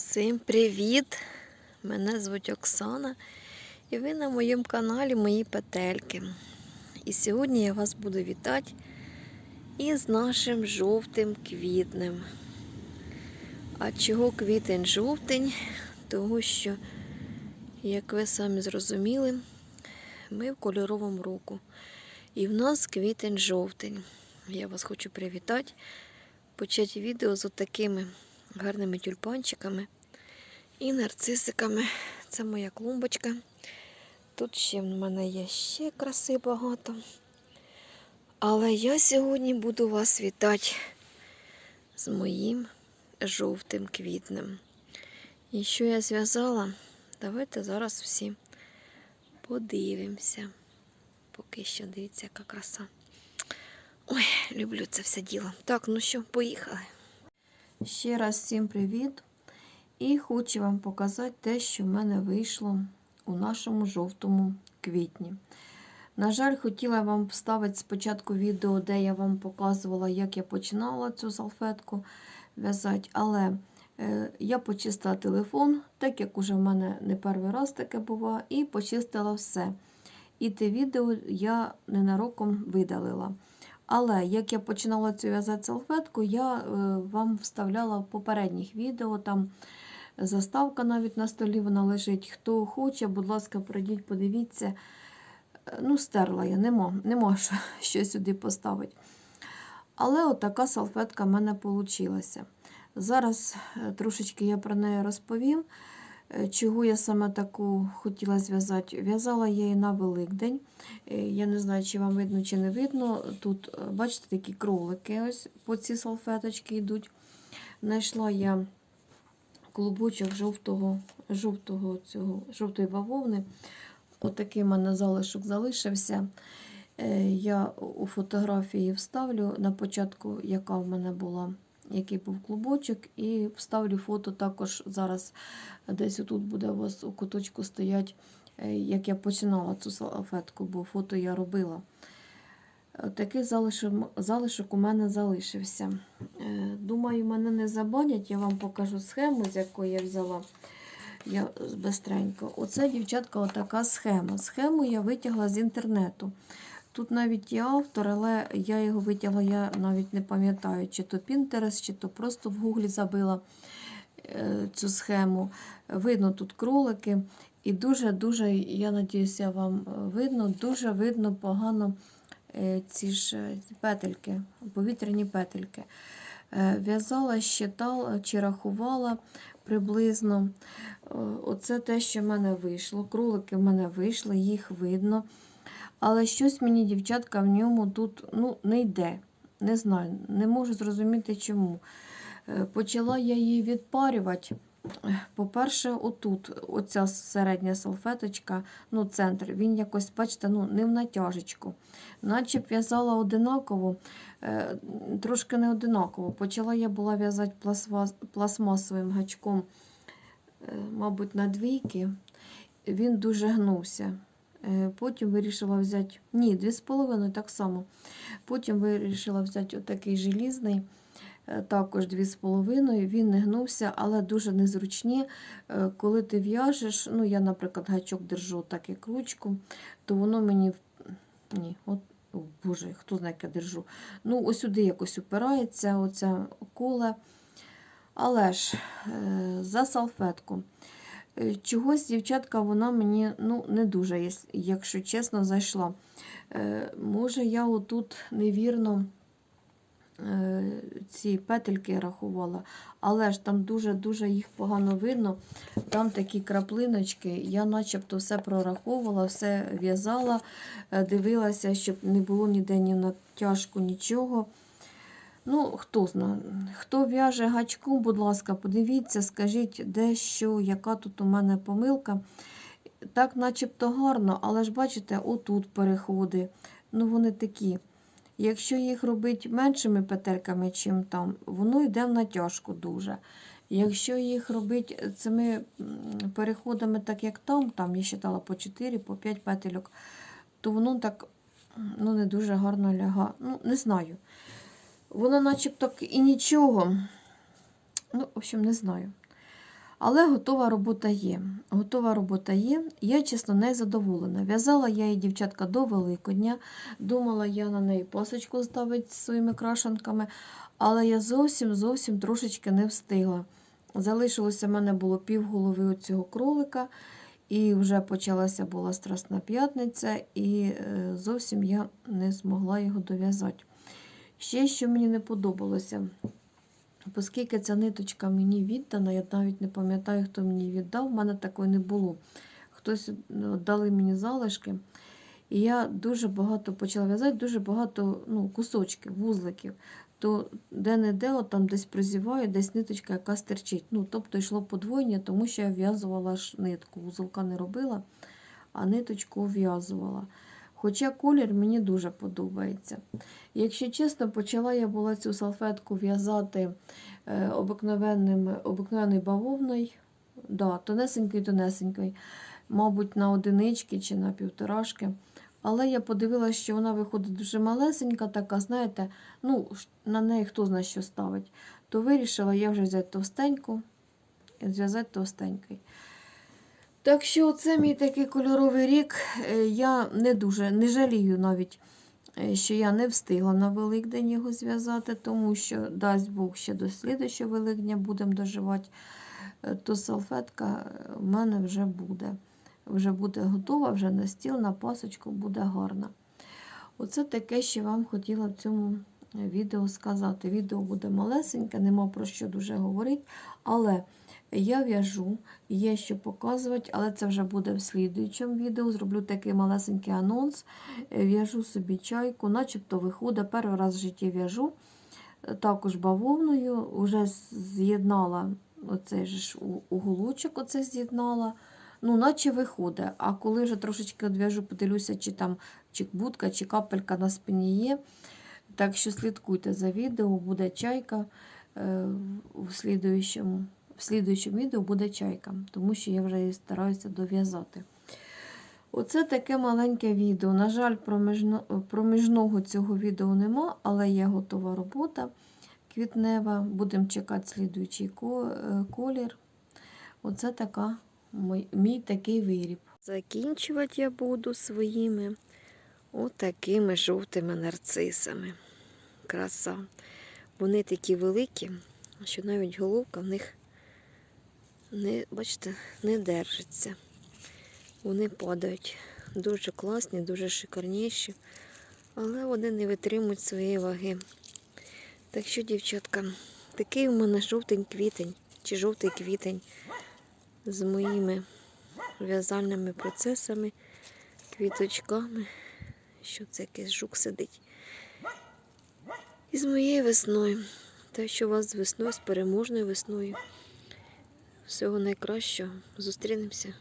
Всім привіт! Мене звуть Оксана і ви на моєму каналі Мої Петельки. І сьогодні я вас буду вітати із нашим жовтим квітнем. А чого квітень жовтень? Тому що, як ви самі зрозуміли, ми в кольоровому року. І в нас квітень жовтень. Я вас хочу привітати, почати відео з отакими гарними тюльпанчиками і нарцисиками. Це моя клумбочка. Тут ще в мене є ще краси багато. Але я сьогодні буду вас вітати з моїм жовтим квітнем. І що я зв'язала, давайте зараз всі подивимося. Поки що дивіться, яка краса. Ой, люблю це все діло. Так, ну що, поїхали. Ще раз всім привіт! І хочу вам показати те, що в мене вийшло у нашому жовтому квітні. На жаль, хотіла вам вставити спочатку відео, де я вам показувала, як я починала цю салфетку в'язати, але е, я почистила телефон, так як уже в мене не перший раз таке буває, і почистила все. І те відео я ненароком видалила. Але як я починала цю в'язати салфетку, я е, вам вставляла в попередніх відео. Там заставка навіть на столі вона лежить. Хто хоче, будь ласка, пройдіть, подивіться. Е, Ну, стерла я, нема, нема що, що сюди поставити. Але отака салфетка в мене вийшла. Зараз е, трошечки я про неї розповім. Е, Чого я саме таку хотіла зв'язати? В'язала я її на Великдень. Е, Я не знаю, чи вам видно, чи не видно. Тут, е, бачите, такі кролики ось по ці салфеточки йдуть. Знайшла я клубочок жовтого, жовтого цього, жовтої бавовни. Отакий в мене залишок залишився. Я у фотографії вставлю на початку, яка в мене була, який був клубочок, і вставлю фото також зараз. Десь тут буде у вас у куточку стоять, е, як я починала цю салфетку, бо фото я робила. Е, Такий залишок, у мене залишився. Е, Думаю, мене не забанять. Я вам покажу схему, з якої я взяла. Я бистренько. Оце, дівчатка, отака схема. Схему я витягла з інтернету. Тут навіть є автор, але я його витягла, я навіть не пам'ятаю, чи то Pinterest, чи то просто в Гуглі забила е, цю схему. Видно тут кролики. І дуже-дуже, я надіюся, вам видно, дуже видно погано е, ці ж е, петельки, повітряні петельки. В'язала, щитала чи рахувала приблизно. Оце те, що в мене вийшло. Кролики в мене вийшли, їх видно. Але щось мені, дівчатка, в ньому тут ну, не йде. Не знаю, не можу зрозуміти чому. Е, Почала я її відпарювати. Е, По-перше, отут, оця середня салфеточка, ну, центр, він якось, бачите, ну, не в натяжечку. Наче б в'язала одинаково, е, трошки не одинаково. Почала я була в'язати пластмасовим гачком, мабуть, на двійки. Він дуже гнувся. Е, Потім вирішила взяти, ні, 2,5 так само. Потім вирішила взяти отакий желізний, е, також 2,5. Він не гнувся, але дуже незручні. Е, Коли ти в'яжеш, ну я, наприклад, гачок держу так як ручку, то воно мені. Ні, от, о, Боже, хто знає, як я держу. Ну, ось сюди якось упирається, оця коле. Але ж за салфетку. Е, Чогось, дівчатка, вона мені ну, не дуже, якщо чесно, зайшла. Е, може, я отут невірно е, ці петельки рахувала, але ж там дуже-дуже їх погано видно. Там такі краплиночки. Я начебто все прораховувала, все в'язала, дивилася, щоб не було ніде ні натяжку, нічого. Ну, хто знає, хто в'яже гачком, будь ласка, подивіться, скажіть, де що, яка тут у мене помилка. Так, начебто гарно, але ж бачите, отут переходи. Ну, вони такі. Якщо їх робити меншими петельками, чим там, воно йде в натяжку дуже. Якщо їх робити цими переходами, так як там, там я считала по 4, по 5 петельок, то воно так ну, не дуже гарно ляга. Ну, не знаю. Воно начебто і нічого. Ну, в общем, не знаю. Але готова робота є. Готова робота є. Я, чесно, не задоволена. В'язала я її, дівчатка, до Великодня. Думала, я на неї пасочку ставити своїми крашенками, але я зовсім зовсім трошечки не встигла. Залишилося в мене було півголови цього кролика, і вже почалася була Страсна п'ятниця, і е, зовсім я не змогла його дов'язати. Ще що мені не подобалося, оскільки ця ниточка мені віддана, я навіть не пам'ятаю, хто мені віддав, в мене такої не було. Хтось ну, дали мені залишки. І я дуже багато почала в'язати, дуже багато ну, кусочків, вузликів. То де-не-де, там десь прозіваю, десь ниточка яка стерчить. Ну, тобто йшло подвоєння, тому що я в'язувала ж нитку. Вузолка не робила, а ниточку в'язувала. Хоча колір мені дуже подобається. Якщо чесно, почала я була цю салфетку в'язати е, обикновенним, обикновенною бавовною, да, тонесенькою, тонесенькою, мабуть, на одинички чи на півторашки. Але я подивилася, що вона виходить дуже малесенька, така, знаєте, ну, на неї хто знає, що ставить. То вирішила я вже взяти товстеньку зв'язати товстенькою. Так що це мій такий кольоровий рік. Е, Я не дуже не жалію навіть, е, що я не встигла на Великдень його зв'язати, тому що, дасть Бог, ще до слідущого Великдня будемо доживати, е, то салфетка в мене вже буде. Вже буде готова, вже на стіл, на пасочку буде гарна. Оце таке, що вам хотіла в цьому відео сказати. Відео буде малесеньке, нема про що дуже говорити, але я в'яжу, є що показувати, але це вже буде в слідуючому відео. Зроблю такий малесенький анонс. Е, В'яжу собі чайку, начебто виходить. Перший раз в житті в'яжу. Е, Також бавовною. Уже з'єднала оцей ж уголочок, оце з'єднала. Ну, наче виходить. А коли вже трошечки одв'яжу, подивлюся, чи там чи будка, чи капелька на спині є. Так що слідкуйте за відео, буде чайка е, в слідуючому в слідуючому відео буде чайка, тому що я вже її стараюся дов'язати. Оце таке маленьке відео. На жаль, проміжно- проміжного цього відео нема, але є готова робота квітнева. Будемо чекати слідуючий е, колір. Оце така мій, мій такий виріб. Закінчувати я буду своїми отакими жовтими нарцисами. Краса. Вони такі великі, що навіть головка в них не, бачите, не держиться. Вони падають. Дуже класні, дуже шикарніші, але вони не витримують своєї ваги. Так що, дівчатка, такий у мене жовтень квітень чи жовтий квітень з моїми в'язальними процесами, квіточками. Що це якийсь жук сидить. І з моєю весною. Те, що у вас з весною, з переможною весною. Всього найкращого. Зустрінемося